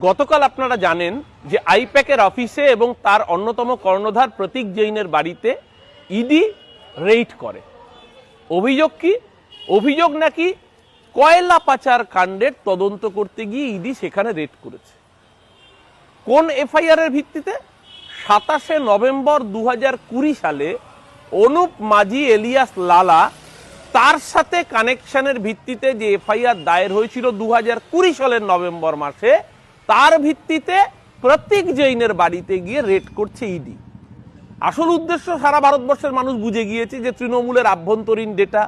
গতকাল আপনারা জানেন যে আইপ্যাকের অফিসে এবং তার অন্যতম কর্ণধার প্রতীক জৈনের বাড়িতে ইডি রেইড করে। অভিযোগ কি? অভিযোগ নাকি কয়লা পাচার কাণ্ডের তদন্ত করতে গিয়ে ইডি সেখানে রেড করেছে। কোন এফআইআর এর ভিত্তিতে? সাতাশে নভেম্বর দু সালে অনুপ মাঝি এলিয়াস লালা তার সাথে কানেকশনের ভিত্তিতে যে এফআইআর দায়ের হয়েছিল দু সালের নভেম্বর মাসে তার ভিত্তিতে প্রত্যেক জৈনের বাড়িতে গিয়ে রেড করছে ইডি আসল উদ্দেশ্য সারা ভারতবর্ষের মানুষ বুঝে গিয়েছে যে তৃণমূলের আভ্যন্তরীণ ডেটা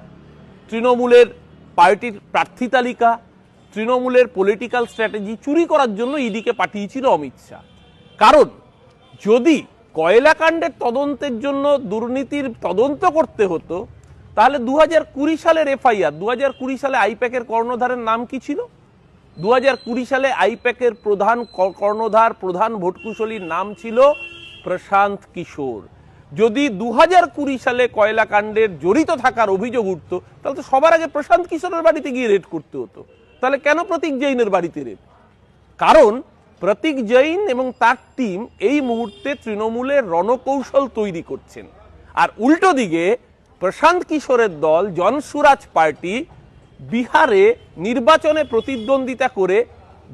তৃণমূলের পার্টির প্রার্থী তালিকা, তৃণমূলের পলিটিক্যাল স্ট্র্যাটেজি চুরি করার জন্য ইডিকে পাঠিয়েছিল অমিত শাহ। কারণ যদি কয়লাকাণ্ডের তদন্তের জন্য দুর্নীতির তদন্ত করতে হতো, তাহলে দু হাজার কুড়ি সালের এফআইআর দু হাজার কুড়ি সালে আইপ্যাকের কর্ণধারের নাম কি ছিল? দু হাজার কুড়ি সালে আইপ্যাকের প্রধান কর্ণধার, প্রধান ভোটকুশলীর নাম ছিল প্রশান্ত কিশোর। যদি দু হাজার কুড়ি সালে কয়লাকাণ্ডের জড়িত থাকার অভিযোগ উঠতো, তাহলে তো সবার আগে প্রশান্ত কিশোরের বাড়িতে গিয়ে রেড করতে হতো। তাহলে কেন প্রতীক জৈনের বাড়িতে রেড? কারণ প্রতীক জৈন এবং তার টিম এই মুহূর্তে তৃণমূলের রণকৌশল তৈরি করছেন। আর উল্টো দিকে প্রশান্ত কিশোরের দল জনসুরাজ পার্টি বিহারে নির্বাচনে প্রতিদ্বন্দ্বিতা করে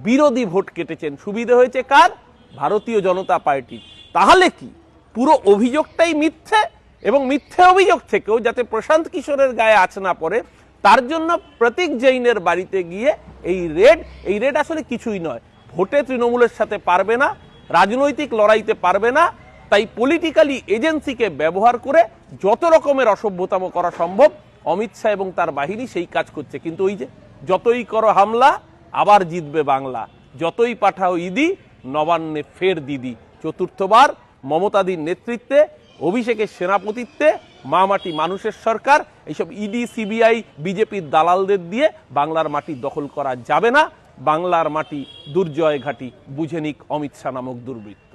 বিরোধী ভোট কেটেছেন। সুবিধে হয়েছে কার? ভারতীয় জনতা পার্টির তাহলে কি? পুরো অভিযোগটাই মিথ্যে? এবং মিথ্যে অভিযোগ থেকেও যাতে প্রশান্ত কিশোরের গায়ে আছ না পড়ে, তার জন্য প্রতীক জৈনের বাড়িতে গিয়ে এই রেড এই রেড আসলে কিছুই নয়। ভোটে তৃণমূলের সাথে পারবে না, রাজনৈতিক লড়াইতে পারবে না, তাই পলিটিক্যালি এজেন্সিকে ব্যবহার করে যত রকমের অসভ্যতাম করা সম্ভব অমিত শাহ এবং তার বাহিনী সেই কাজ করছে। কিন্তু ওই যে যতই করো হামলা, আবার জিতবে বাংলা। যতই পাঠাও ইদি নবান্নে ফের দিদি। চতুর্থবার মমতাদির নেতৃত্বে, অভিষেকের সেনাপতিত্বে মামাটি মানুষের সরকার, এইসব ইডি, সিবিআই, বিজেপির দালালদের দিয়ে বাংলার মাটি দখল করা যাবে না। বাংলার মাটি দুর্জয় ঘাটি, বুঝে নিক অমিত শাহ নামক দুর্বৃত্ত।